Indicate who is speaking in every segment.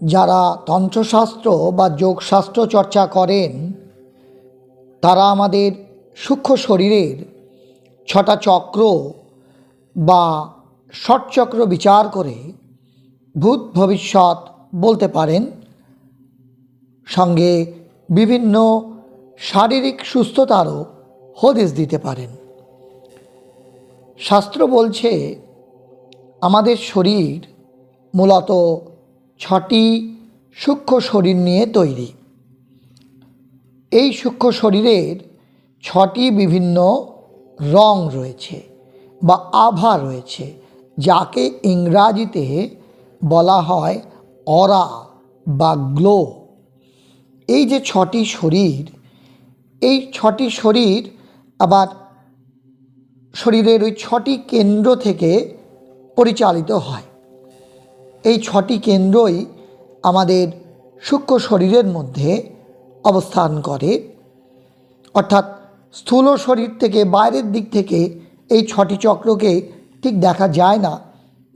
Speaker 1: যারা তন্ত্রশাস্ত্র বা যোগশাস্ত্র চর্চা করেন, তারা আমাদের সূক্ষ্ম শরীরের ছটা চক্র বা ষটচক্র বিচার করে ভূত ভবিষ্যৎ বলতে পারেন। সঙ্গে বিভিন্ন শারীরিক সুস্থতারও হদিশ দিতে পারেন। শাস্ত্র বলছে, আমাদের শরীর মূলত ছটি সূক্ষ্ম শরীর নিয়ে তৈরি। এই সূক্ষ্ম শরীরের ছটি বিভিন্ন রং রয়েছে বা আভা রয়েছে, যাকে ইংরাজিতে বলা হয় অরা বা গ্লো। এই যে ছটি শরীর, এই ছটি শরীর আবার শরীরের ওই ছটি কেন্দ্র থেকে পরিচালিত হয়। এই ছটি কেন্দ্রই আমাদের সূক্ষ্ম শরীরের মধ্যে অবস্থান করে। অর্থাৎ স্থূল শরীর থেকে বাইরের দিক থেকে এই ছটি চক্রকে ঠিক দেখা যায় না,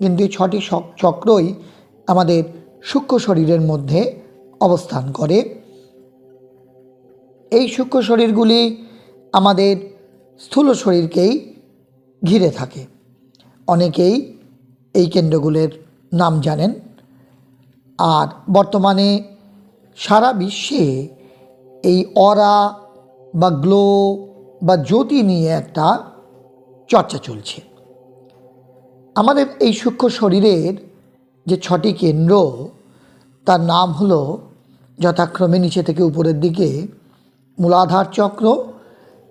Speaker 1: কিন্তু এই ছটি চক্রই আমাদের সূক্ষ্ম শরীরের মধ্যে অবস্থান করে। এই সূক্ষ্ম শরীরগুলি আমাদের স্থূল শরীরকেই ঘিরে থাকে। অনেকেই এই কেন্দ্রগুলোর নাম জানেন। আর বর্তমানে সারা বিশ্বে এই অরা বা গ্লো বা জ্যোতি নিয়ে একটা চর্চা চলছে। আমাদের এই সূক্ষ্ম শরীরের যে ছটি কেন্দ্র, তার নাম হলো যথাক্রমে নিচে থেকে উপরের দিকে মূলাধার চক্র,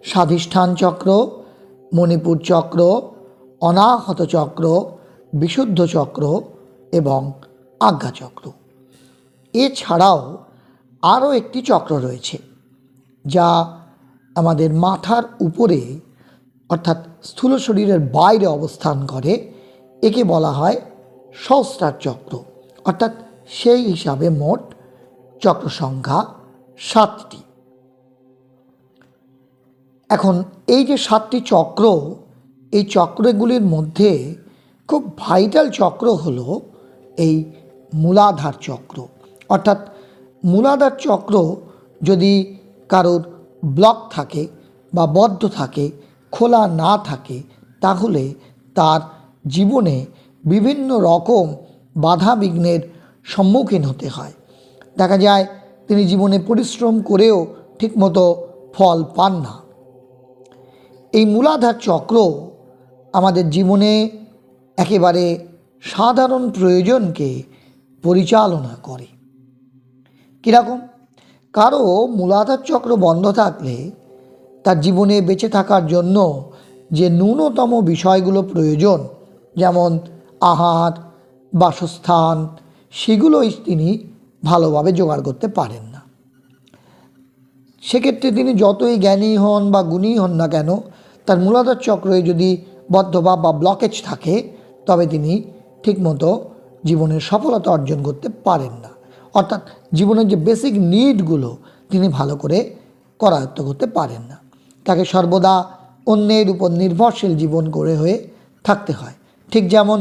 Speaker 1: স্বাধিষ্ঠান চক্র, মণিপুর চক্র, অনাহত চক্র, বিশুদ্ধ চক্র এবং আজ্ঞা চক্র। এছাড়াও আরও একটি চক্র রয়েছে, যা আমাদের মাথার উপরে, অর্থাৎ স্থূল শরীরের বাইরে অবস্থান করে, একে বলা হয় সহস্রার চক্র। অর্থাৎ সেই হিসাবে মোট চক্র সংখ্যা সাতটি। এখন এই যে সাতটি চক্র, এই চক্রগুলির মধ্যে খুব ভাইটাল চক্র হলো এই মূলাধার চক্র। অর্থাৎ মূলাধার চক্র যদি কারোর ব্লক থাকে বা বদ্ধ থাকে, খোলা না থাকে, তাহলে তার জীবনে বিভিন্ন রকম বাধা বিঘ্নের সম্মুখীন হতে হয়। দেখা যায় তিনি জীবনে পরিশ্রম করেও ঠিকমতো ফল পান না। এই মূলাধার চক্র আমাদের জীবনে একেবারে সাধারণ প্রয়োজনকে পরিচালনা করে। কীরকম? কারও মূলাধার চক্র বন্ধ থাকলে তার জীবনে বেঁচে থাকার জন্য যে ন্যূনতম বিষয়গুলো প্রয়োজন, যেমন আহার, বাসস্থান, সেগুলোই তিনি ভালোভাবে জোগাড় করতে পারেন না। সেক্ষেত্রে তিনি যতই জ্ঞানী হন বা গুণী হন না কেন, তার মূলাধার চক্রে যদি বদ্ধভাব বা ব্লকেজ থাকে, তবে তিনি ঠিকমতো জীবনের সফলতা অর্জন করতে পারেন না। অর্থাৎ জীবনের যে বেসিক নিডগুলো তিনি ভালো করে করায়ত্ত করতে পারেন না। তাকে সর্বদা অন্যের উপর নির্ভরশীল জীবন করে হয়ে থাকতে হয়। ঠিক যেমন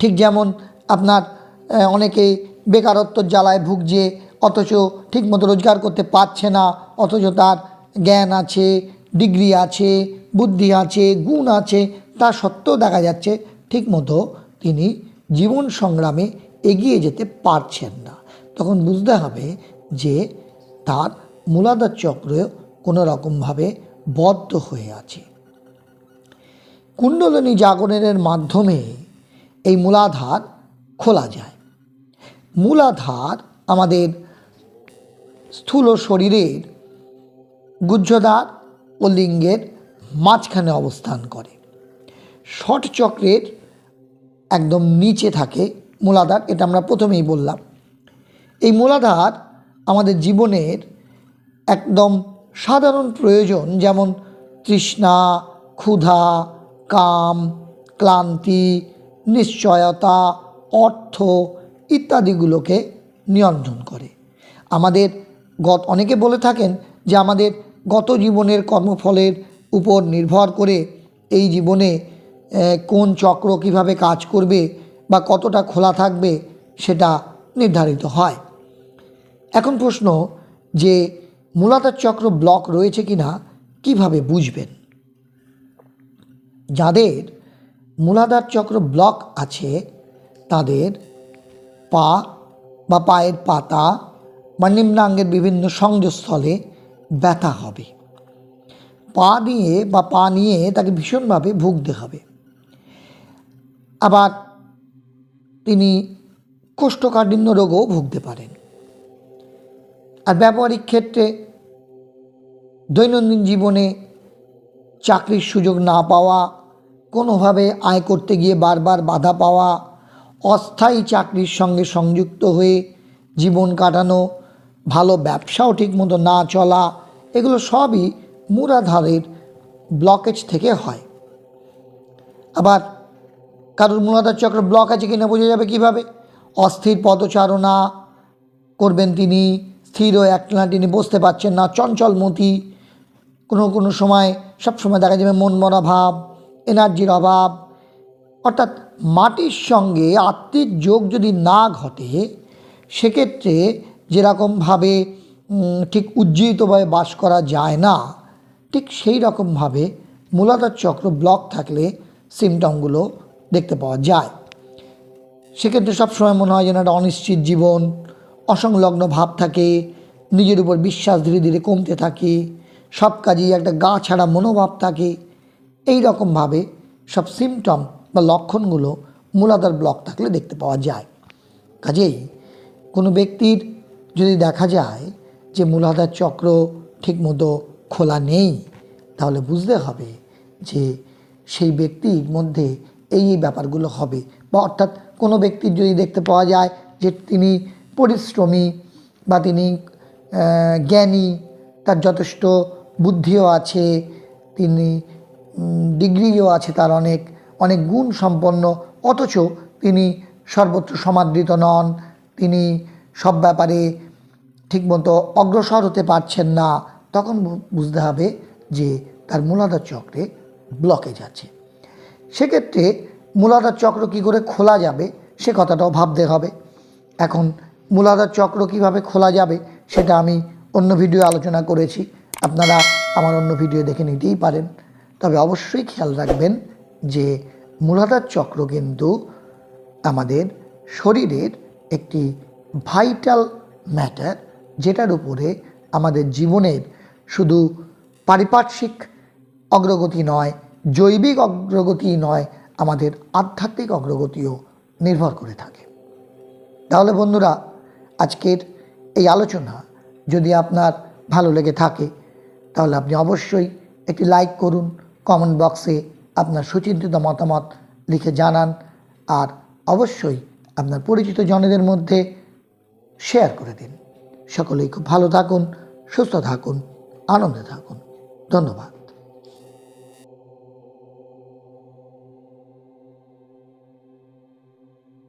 Speaker 1: ঠিক যেমন আপনার অনেকে বেকারত্বর জ্বালায় ভুগছে, অথচ ঠিকমতো রোজগার করতে পারছে না, অথচ তার জ্ঞান আছে ডিগ্রি আছে, বুদ্ধি আছে, গুণ আছে, তা সত্ত্বেও দেখা যাচ্ছে ঠিকমতো তিনি জীবন সংগ্রামে এগিয়ে যেতে পারছেন না। তখন বুঝতে হবে যে তার মূলাধার চক্র কোনো রকমভাবে বদ্ধ হয়ে আছে। কুণ্ডলিনী জাগরণের মাধ্যমে এই মূলাধার খোলা যায়। মূলাধার আমাদের স্থূল শরীরের গুহ্যদ্বার ও লিঙ্গের মাঝখানে অবস্থান করে। ষট চক্রের একদম নিচে থাকে মূলাধার, এটা আমরা প্রথমেই বললাম। এই মূলাধার আমাদের জীবনের একদম সাধারণ প্রয়োজন, যেমন তৃষ্ণা, ক্ষুধা, কাম, ক্লান্তি, নিশ্চয়তা, অর্থ ইত্যাদিগুলোকে নিয়ন্ত্রণ করে। আমাদের গত, অনেকে বলে থাকেন যে আমাদের গত জীবনের কর্মফলের উপর নির্ভর করে এই জীবনে কোন চক্র কীভাবে কাজ করবে বা কতটা খোলা থাকবে সেটা নির্ধারিত হয়। এখন প্রশ্ন যে মূলাধার চক্র ব্লক রয়েছে কি না কীভাবে বুঝবেন? যাদের মূলাধার চক্র ব্লক আছে, তাদের পা বা পায়ের পাতা বা নিম্নাঙ্গের বিভিন্ন সংযোগস্থলে ব্যথা হবে। পা নিয়ে বা পা নিয়ে তাকে ভীষণভাবে ভুগতে হবে। আবার তিনি কোষ্ঠকাঠিন্য রোগও ভুগতে পারেন। আর ব্যবহারিক ক্ষেত্রে দৈনন্দিন জীবনে চাকরির সুযোগ না পাওয়া, কোনোভাবে আয় করতে গিয়ে বারবার বাধা পাওয়া, অস্থায়ী চাকরির সঙ্গে সংযুক্ত হয়ে জীবন কাটানো, ভালো ব্যবসাও ঠিকমতো না চলা, এগুলো সবই মূলাধারের ব্লকেজ থেকে হয়। আবার কারোর মূলাধার চক্র ব্লক আছে কিনা বোঝা যাবে কীভাবে? অস্থির পদচারণা করবেন তিনি, স্থির ও একটানা তিনি বসতে পারছেন না চঞ্চলমতি কোনো কোনো সময় সব সময় দেখা যাবে মন মরা ভাব, এনার্জির অভাব। অর্থাৎ মাটির সঙ্গে আত্মিক যোগ যদি না ঘটে, সেক্ষেত্রে যেরকমভাবে ঠিক উজ্জীবিতভাবে বাস করা যায় না, ঠিক সেই রকমভাবে মূলাধার চক্র ব্লক থাকলে সিমটমগুলো দেখতে পাওয়া যায়। সেক্ষেত্রে সবসময় মনে হয় যেন একটা অনিশ্চিত জীবন, অসংলগ্ন ভাব থাকে, নিজের উপর বিশ্বাস ধীরে ধীরে কমতে থাকে, সব কাজেই একটা গা ছাড়া মনোভাব থাকে। এই রকমভাবে সব সিমটম বা লক্ষণগুলো মূলাধার ব্লক থাকলে দেখতে পাওয়া যায়। কাজেই কোনো ব্যক্তির যদি দেখা যায় যে মূলাধার চক্র ঠিকমতো খোলা নেই, তাহলে বুঝতে হবে যে সেই ব্যক্তির মধ্যে এই ব্যাপারগুলো হবে। বা অর্থাৎ কোনো ব্যক্তির যদি দেখতে পাওয়া যায় যে তিনি পরিশ্রমী বা তিনি জ্ঞানী, তার যথেষ্ট বুদ্ধিও আছে, তিনি ডিগ্রিও আছে তার অনেক অনেক গুণ সম্পন্ন, অথচ তিনি সর্বত্র সমাদৃত নন, তিনি সব ব্যাপারে ঠিকমতো অগ্রসর হতে পারছেন না, তখন বুঝতে হবে যে তার মূলাধার চক্রে ব্লকেজ আছে। সেক্ষেত্রে মূলাধার চক্র কী করে খোলা যাবে সে কথাটাও ভাবতে হবে। এখন মূলাধার চক্র কীভাবে খোলা যাবে সেটা আমি অন্য ভিডিও আলোচনা করেছি। আপনারা আমার অন্য ভিডিও দেখে নিতেই পারেন। তবে অবশ্যই খেয়াল রাখবেন যে মূলাধার চক্র কিন্তু আমাদের শরীরের একটি ভাইটাল ম্যাটার যেটার উপরে আমাদের জীবনের শুধু পারিপার্শ্বিক অগ্রগতি নয় জৈবিক অগ্রগতি নয়, আমাদের আধ্যাত্মিক অগ্রগতিও নির্ভর করে থাকে। তাহলে বন্ধুরা, আজকের এই আলোচনা যদি আপনার ভালো লেগে থাকে, তাহলে আপনি অবশ্যই একটি লাইক করুন, কমেন্ট বক্সে আপনার সুচিন্তিত মতামত লিখে জানান আর অবশ্যই আপনার পরিচিত জনেদের মধ্যে শেয়ার করে দিন। সকলেই খুব ভালো থাকুন, সুস্থ থাকুন, আনন্দে থাকুন। ধন্যবাদ।